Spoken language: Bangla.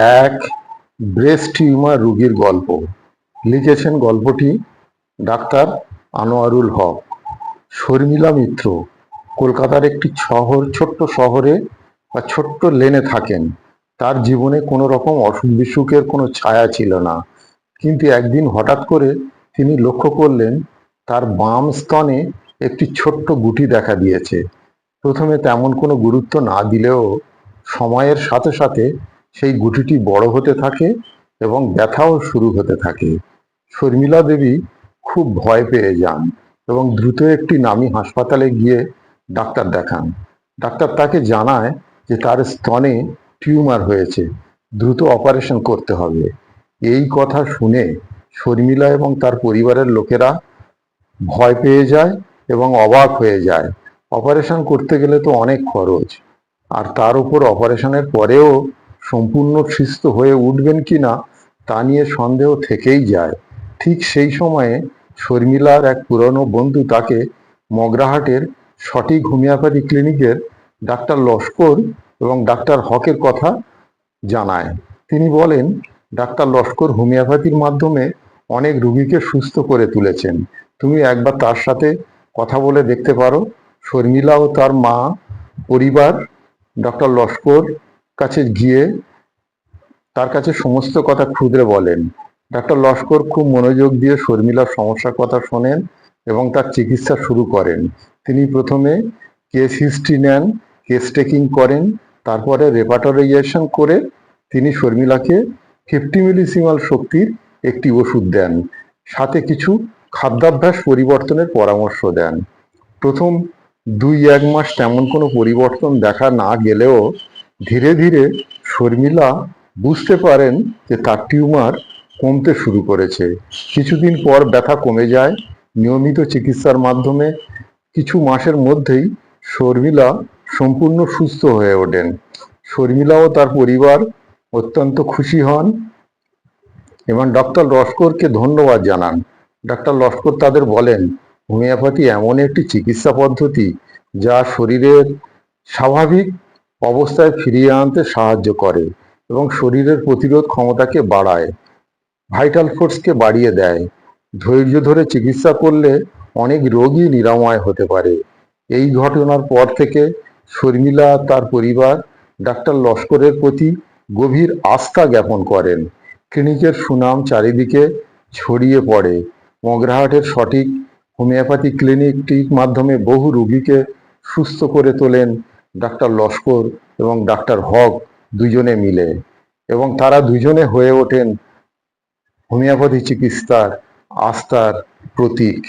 এক ব্রেস্ট টিউমার রুগীর গল্প। লিখেছেন গল্পটি ডাক্তার আনোয়ারুল হক। শর্মিলা মিত্র কলকাতার একটি শহর, ছোট্ট শহরে বা ছোট্ট লেনে থাকেন। তার জীবনে কোনো রকম অসুখ বিসুখের কোনো ছায়া ছিল না। কিন্তু একদিন হঠাৎ করে তিনি লক্ষ্য করলেন, তার বাম স্তনে একটি ছোট্ট গুটি দেখা দিয়েছে। প্রথমে তেমন কোনো গুরুত্ব না দিলেও সময়ের সাথে সাথে সেই গুটিটি বড় হতে থাকে এবং ব্যথাও শুরু হতে থাকে। শর্মিলা দেবী খুব ভয় পেয়ে যান এবং দ্রুত একটি নামী হাসপাতালে গিয়ে ডাক্তার দেখান। ডাক্তার তাকে জানায় যে তার স্তনে টিউমার হয়েছে, দ্রুত অপারেশন করতে হবে। এই কথা শুনে শর্মিলা এবং তার পরিবারের লোকেরা ভয় পেয়ে যায় এবং অবাক হয়ে যায়। অপারেশন করতে গেলে তো অনেক খরচ, আর তার উপর অপারেশনের পরেও সম্পূর্ণ সুস্থ হয়ে উঠবেন কিনা তা নিয়ে সন্দেহ থেকেই যায়। ঠিক সেই সময়ে শর্মিলার এক পুরনো বন্ধু তাকে মগরাহাটের সঠিক হোমিওপ্যাথি ক্লিনিকের ডাক্তার লস্কর এবং ডাক্তার হকের কথা জানায়। তিনি বলেন, ডাক্তার লস্কর হোমিওপ্যাথির মাধ্যমে অনেক রুগীকে সুস্থ করে তুলেছেন। তুমি একবার তার সাথে কথা বলে দেখতে পারো। শর্মিলা ও তার মা, পরিবার ডক্টর লস্কর কাছে গিয়ে তার কাছে সমস্ত কথা খুদরে বলেন। ডাক্তার লস্কর খুব মনোযোগ দিয়ে শর্মিলার সমস্যার কথা শোনেন এবং তার চিকিৎসা শুরু করেন। তিনি প্রথমে কেস হিস্ট্রি নেন কেস টেকিং করেন, তারপরে রেপাটরাইজেশন করে তিনি শর্মিলাকে ফিফটি মিলিসিমাল শক্তির একটি ওষুধ দেন। সাথে কিছু খাদ্যাভ্যাস পরিবর্তনের পরামর্শ দেন। প্রথম দুই এক মাস তেমন কোনো পরিবর্তন দেখা না গেলেও ধীরে ধীরে শর্মিলা বুঝতে পারেন যে তার টিউমার কমতে শুরু করেছে। কিছুদিন পর ব্যথা কমে যায়। নিয়মিত চিকিৎসার মাধ্যমে কিছু মাসের মধ্যেই শর্মিলা সম্পূর্ণ সুস্থ হয়ে ওঠেন। শর্মিলা ও তার পরিবার অত্যন্ত খুশি হন এবং ডক্টর লস্করকে ধন্যবাদ জানান। ডক্টর লস্কর তাদের বলেন, হোমিওপ্যাথি এমন একটি চিকিৎসা পদ্ধতি যা শরীরের স্বাভাবিক অবস্থায় ফিরিয়ে আনতে সাহায্য করে এবং শরীরের প্রতিরোধ ক্ষমতাকে বাড়ায় ভাইটাল ফোর্সকে বাড়িয়ে দেয়। ধৈর্য ধরে চিকিৎসা করলে অনেক রোগই নিরাময় হতে পারে। এই ঘটনার পর থেকে শর্মিলা তার পরিবার ডাক্তার লস্করের প্রতি গভীর আস্থা জ্ঞাপন করেন। ক্লিনিকের সুনাম চারিদিকে ছড়িয়ে পড়ে। মগরাহাটের সঠিক হোমিওপ্যাথি ক্লিনিকটির মাধ্যমে বহু রোগীকে সুস্থ করে তোলেন ডাক্তার লস্কর এবং ডাক্তার হক দুজনে মিলে এবং তারা দুজনে হয়ে ওঠেন হোমিওপ্যাথি চিকিৎসার আস্থার প্রতীক।